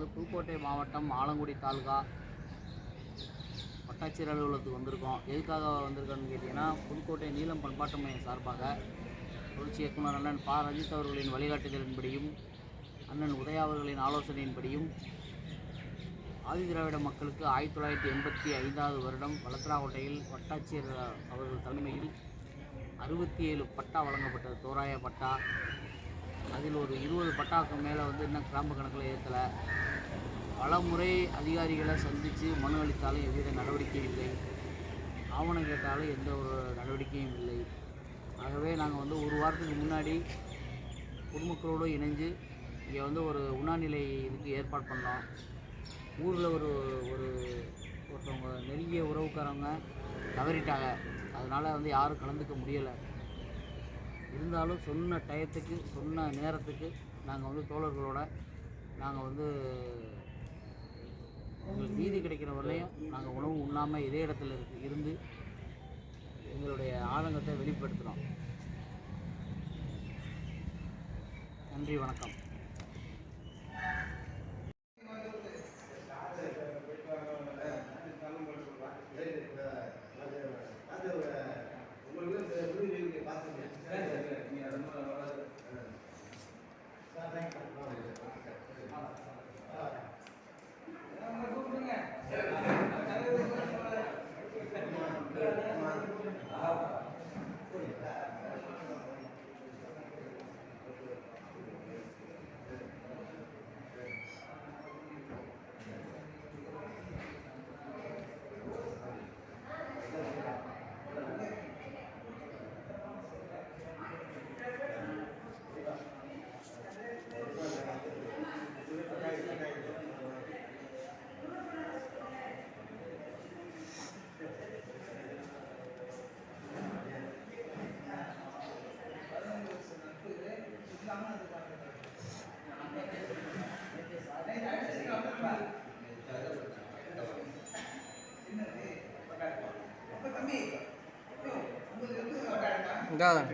அதாவது புதுக்கோட்டை மாவட்டம் ஆலங்குடி தாலுகா வட்டாட்சியர் அலுவலகத்துக்கு வந்திருக்கோம். எதுக்காக வந்திருக்கோன்னு கேட்டிங்கன்னா புதுக்கோட்டை நீலம் பண்பாட்டு மையம் சார்பாக தொழிற்சி இயக்குனர் அண்ணன் பா. ரஞ்சித் அவர்களின் வழிகாட்டுதலின்படியும் அண்ணன் உதயா அவர்களின் ஆலோசனையின்படியும் ஆதிதிராவிட மக்களுக்கு ஆயிரத்தி தொள்ளாயிரத்தி எண்பத்தி ஐந்தாவது வருடம் வளத்தராக்கோட்டையில் வட்டாட்சியர் அவர்கள் தலைமையில் அறுபத்தி ஏழு பட்டா வழங்கப்பட்டது. தோராய பட்டா. அதில் ஒரு இருபது பட்டாக்கு மேலே வந்து இன்னும் கிராம கணக்கில் ஏற்றலை. பல முறை அதிகாரிகளை சந்தித்து மனு அளித்தாலும் எவ்வித நடவடிக்கையும் இல்லை. ஆவணம் கேட்டாலும் எந்த ஒரு நடவடிக்கையும் இல்லை. ஆகவே நாங்கள் வந்து ஒரு வாரத்துக்கு முன்னாடி பொதுமக்களோடு இணைஞ்சு இங்கே வந்து ஒரு உண்ணாநிலை இதுக்கு ஏற்பாடு பண்ணோம். ஊரில் ஒரு ஒரு ஒருத்தவங்க நெருங்கிய உறவுக்காரவங்க தவறிட்டாங்க. அதனால் வந்து யாரும் கலந்துக்க முடியலை. இருந்தாலும் சொன்ன டயத்துக்கு சொன்ன நேரத்துக்கு நாங்கள் வந்து தோழர்களோட நாங்கள் வந்து எங்களுக்கு நீதி கிடைக்கிற வரையும் நாங்கள் உணவு உண்ணாமல் இதே இடத்துல இருக்கு இருந்து எங்களுடைய ஆதங்கத்தை வெளிப்படுத்துகிறோம் நன்றி வணக்கம். இந்தாதான்